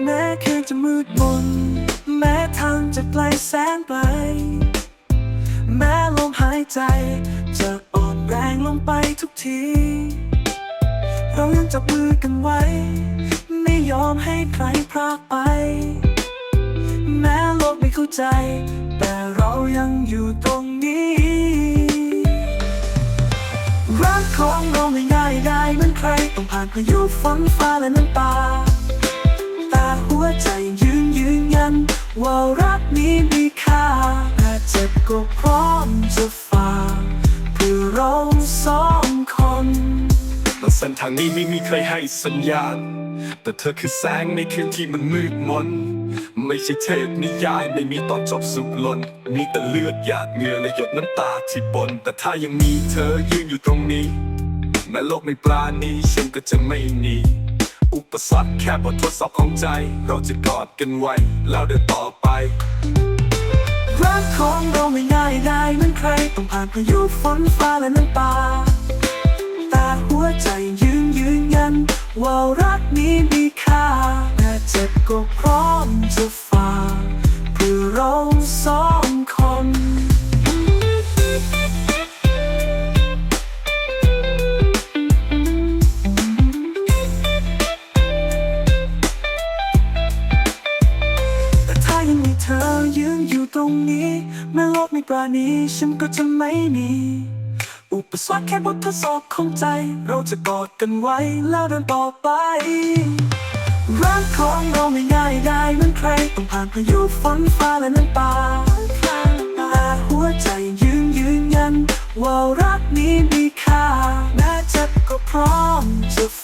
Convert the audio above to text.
แม้คืนจะมืดมน แม้ทางจะไกลแสนไกล แม้ลมหายใจ จะอ่อนแรงลงไปทุกที เรายังจับมือกันไว้ ไม่ยอมให้ใครพรากไป แม้โลกไม่เข้าใจ แต่เรายังอยู่ตรงนี้ รักของเราไม่ง่ายได้เหมือนใคร ต้องผ่านพายุฝนฟ้าและน้ำตา ว่ารักนี้มีค่าแม้เจ็บก็พร้อมจะฝ่าเพื่อเราสองคนบนเส้นทางนี้ไม่มีใครให้สัญญาณ แต่เธอคือแสงในคืนที่มันมืดมน ไม่ใช่เทพนิยายไม่มีตอนจบสุขลนมีแต่เลือดหยาดเหงื่อและหยดน้ำตาที่บน แต่ถ้ายังมีเธอยืนอยู่ตรงนี้ แม้โลกไม่ปราณีฉันก็จะไม่หนี ปสรรคแค่บททดสอบของใจ เราจะกอดกันไว้ แล้วเดินต่อไป รักของเราไม่ง่ายได้เหมือนใคร ต้องผ่านพายุฝนฟ้าและน้ำตาแต่หัวใจยืนยืนยัน ว่ารักนี้มีค่าแม้เจ็บก็พร้อมจะ ตรงนี้แม้โลกไม่ปราณีฉันก็จะไม่มี อุปสรรคแค่บททดสอบของใจ เราจะกอดกันไว้แล้วเดินต่อไปรักของเราไม่ง่ายได้มันใคร ต้องผ่านพายุฝนฟ้าและน้ำตาแต่หัวใจยืนยืนยัน ว่ารักนี้มีค่าแม้เจ็บก็พร้อมจะ